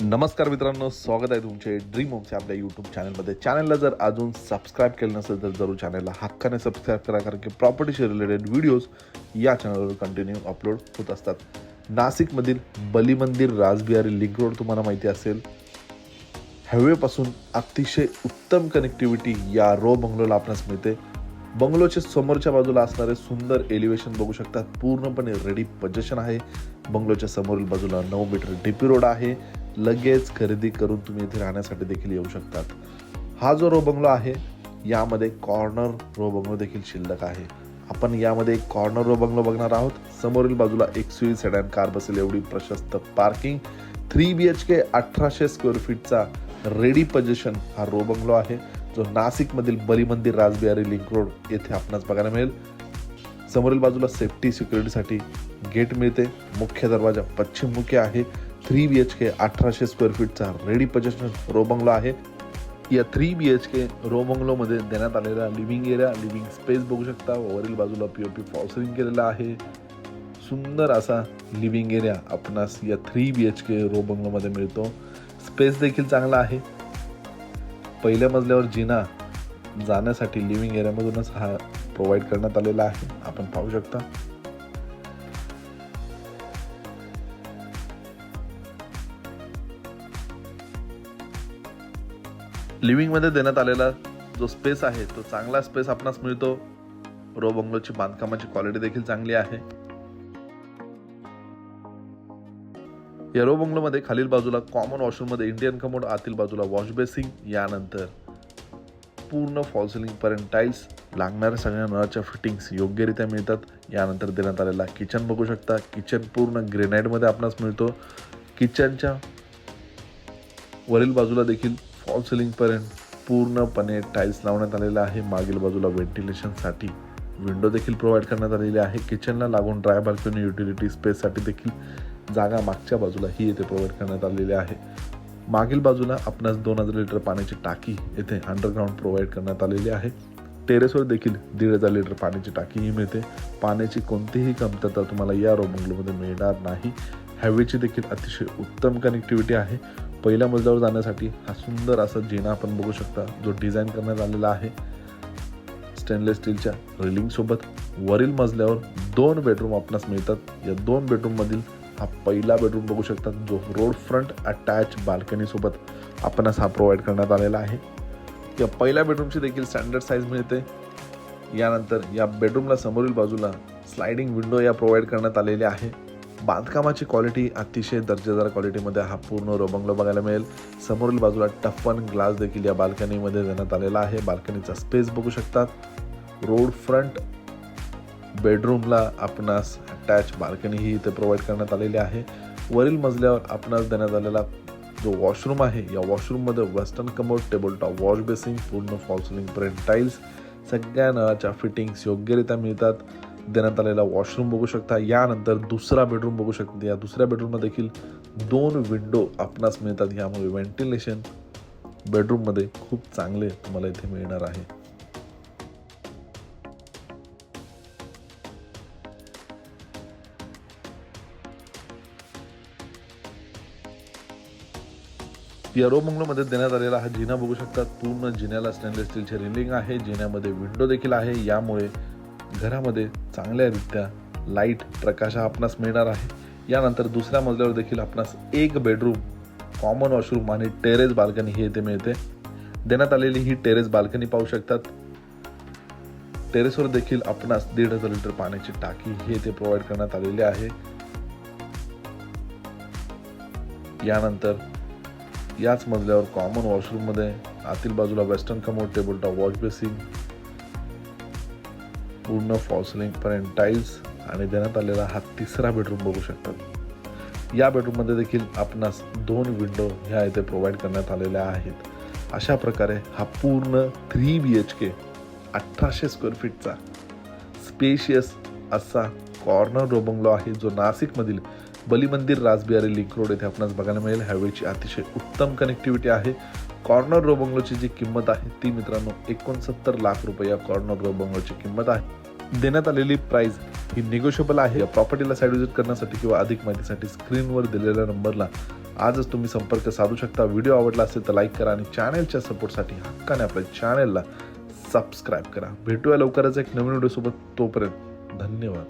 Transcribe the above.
नमस्कार मित्रांनो स्वागत आहे तुमचे ड्रीम होम्स आपल्या यूट्यूब चॅनलमध्ये चॅनलला जर अजून सबस्क्राईब केलं नसेल तर जरूर चॅनलला हक्काने सबस्क्राईब करा कारण की प्रॉपर्टीशी रिलेटेड व्हिडिओज या चॅनलवर कंटिन्यू अपलोड होत असतात. नाशिकमधील बलीमंदिर राजबिहारी लिंक रोड तुम्हाला माहिती असेल. हायवेपासून अतिशय उत्तम कनेक्टिव्हिटी या रो बंगलोला आपणास मिळते. बंगलोच्या समोरच्या बाजूला असणारे सुंदर एलिव्हेशन बघू शकतात. पूर्णपणे रेडी पजेशन आहे. बंगलोच्या समोरील बाजूला नऊ मीटर डीपी रोड आहे. लगेच खरेदी करून तुम्ही इथे राहण्यासाठी देखील येऊ शकतात. हा जो रो बंगलो आहे यामध्ये कॉर्नर रो बंगलो देखील शिल्लक आहे. आपण यामध्ये एक कॉर्नर रो बंगलो बघणार आहोत. समोरील बाजूला एक सुई सेडॅन कार बसेल एवढी प्रशस्त parking three B H K अठराशे स्क्वेअर फीटचा रेडी पोझिशन हा रो बंगलो आहे. जो नाशिकमधील बलीमंदिर राजबिहारी लिंक रोड येथे आपणास बघायला मिळेल. समोरील बाजूला सेफ्टी सिक्युरिटीसाठी गेट मिळते. मुख्य दरवाजा पश्चिममुखी आहे. थ्री बी एच के अठराशे स्क्वेअर फीटचा रेडी पजेशन रोबंगलो आहे. या थ्री बी एच के रोबंगलोमध्ये देण्यात आलेला लिव्हिंग एरिया लिव्हिंग स्पेस बघू शकता. वरील बाजूला पी ओ पी फॉल्सरिंग केलेला आहे. सुंदर असा लिव्हिंग एरिया आपणास या three B H K row बंगलोमध्ये मिळतो. स्पेस देखील चांगला आहे. पहिल्या मजल्यावर जिना जाण्यासाठी लिव्हिंग एरियामधूनच हा प्रोव्हाइड करण्यात आलेला आहे. आपण पाहू शकता. लिव्हिंगमध्ये देण्यात आलेला जो स्पेस आहे तो चांगला स्पेस आपणास मिळतो. रो बंगलोची बांधकामाची क्वालिटी देखील चांगली आहे. या रो बंगलोमध्ये खालील बाजूला कॉमन वॉशरूममध्ये इंडियन कमोड आतील बाजूला वॉश बेसिंग यानंतर पूर्ण फॉल सिलिंगपर्यंत टाईल्स लागणाऱ्या सगळ्या नळाच्या फिटिंग्स योग्यरित्या मिळतात. यानंतर देण्यात आलेला किचन बघू शकता. किचन पूर्ण ग्रेनाईटमध्ये आपणास मिळतो. किचनच्या वरील बाजूला देखील फॉल सिलिंगपर्यंत पूर्णपणे टाईल्स लावण्यात आलेला आहे. मागील बाजूला व्हेंटिलेशनसाठी विंडो देखील प्रोव्हाइड करण्यात आलेली आहे. किचनला लागून ड्राय बाल्कनी युटिलिटी स्पेससाठी देखील जागा मागच्या बाजूला ही येथे प्रोव्हाइड करण्यात आलेली आहे. मागील बाजूला आपणास दोन हजार लिटर पाण्याची टाकी येथे अंडरग्राऊंड प्रोव्हाइड करण्यात आलेली आहे. टेरेसवर देखील दीड हजार लिटर पाण्याची टाकीही मिळते. पाण्याची कोणतीही कमतरता तुम्हाला या रोबंगलोमध्ये मिळणार नाही. हॅवेची देखील अतिशय उत्तम कनेक्टिव्हिटी आहे. पहिल्या मजल्यावर जाण्यासाठी हा सुंदर असा जिना आपण बघू शकता जो डिझाईन करण्यात आलेला आहे. स्टेनलेस स्टीलच्या रेलिंग सोबत वरील मजल्यावर दोन बेडरूम आपणास मिळतात. या दोन बेडरूम मधील हा पहिला बेडरूम बघू शकता जो रोड फ्रंट अटॅच बाल्कनी सोबत आपणास हा प्रोव्हाइड करण्यात आलेला आहे. या पहिल्या बेडरूमची देखील स्टँडर्ड साईज मिळते. यानंतर या बेडरूमला समोरील बाजूला स्लायडिंग विंडो या प्रोव्हाइड करण्यात आलेल्या आहे. बांधकामाची क्वालिटी अतिशय दर्जेदार क्वालिटीमध्ये हा पूर्ण रोबंगलो बघायला मिळेल. समोरील बाजूला टफन ग्लास देखील या बाल्कनीमध्ये देण्यात आलेला आहे. बाल्कनीचा स्पेस बघू शकतात. रोड फ्रंट बेडरूमला आपणास अटॅच बाल्कनी ही इथे प्रोव्हाइड करण्यात आलेली आहे. वरील मजल्यावर आपणास देण्यात आलेला जो वॉशरूम आहे या वॉशरूममध्ये western commode table top wash basin पूर्ण फॉल्सलिंगपर्यंत टाईल्स सगळ्या नळाच्या फिटिंग्स योग्यरित्या मिळतात. देण्यात आलेला वॉशरूम बघू शकता. यानंतर दुसरा बेडरूम बघू शकता. या दुसऱ्या बेडरूमला देखील दोन विंडो आपणास मिळतात. यामुळे व्हेंटिलेशन बेडरूममध्ये खूप चांगले तुम्हाला इथे मिळणार आहे. या बंगलोमध्ये देण्यात आलेला हा जिना बघू शकता. पूर्ण जिन्याला स्टेनलेस स्टीलचे रिलिंग आहे. जिन्यामध्ये विंडो देखील आहे. यामुळे घरामध्ये चांगल्यारित्या लाइट प्रकाश हा आपणास मिळणार आहे. यानंतर दुसऱ्या मजल्यावर देखील आपणास एक बेडरूम कॉमन वॉशरूम आणि टेरेस बाल्कनी ही येथे मिळते. देण्यात आलेली ही टेरेस बाल्कनी पाहू शकतात. टेरेसवर देखील आपणास दीड हजार लिटर पाण्याची टाकी ही येथे प्रोव्हाइड करण्यात आलेली आहे. यानंतर याच मजल्यावर कॉमन वॉशरूममध्ये आतील बाजूला western commode table top wash basin पूर्ण फॉल्सलिंग पर्यंत टाईल्स आणि देण्यात आलेला हा तिसरा बेडरूम बघू शकतात या बेडरूममध्ये देखील आपणास दोन विंडो ह्या इथे प्रोव्हाइड करण्यात आलेल्या आहेत. अशा प्रकारे हा पूर्ण थ्री बी एच के अठराशे स्क्वेअर फीटचा स्पेशियस असा कॉर्नर रोबंगलो आहे जो नाशिकमधील बलीमंदिर राजबिहारी लिंक रोड येथे आपणास बघायला मिळेल. हायवेची अतिशय उत्तम कनेक्टिव्हिटी आहे. कॉर्नर रो बंगलोची जी किंमत आहे ती मित्रांनो एकोणसत्तर लाख रुपये या कॉर्नर रो बंगलोची किंमत आहे. देण्यात आलेली प्राइस ही निगोशिएबल आहे. या प्रॉपर्टीला साईड विजिट करण्यासाठी किंवा अधिक माहितीसाठी स्क्रीनवर दिलेल्या नंबरला आजच तुम्ही संपर्क साधू शकता. व्हिडिओ आवडला असेल तर लाईक करा आणि चॅनलच्या सपोर्टसाठी हक्काने आपल्या चॅनलला सबस्क्राईब करा. भेटूया लवकरच एक नवीन व्हिडिओसोबत तोपर्यंत धन्यवाद.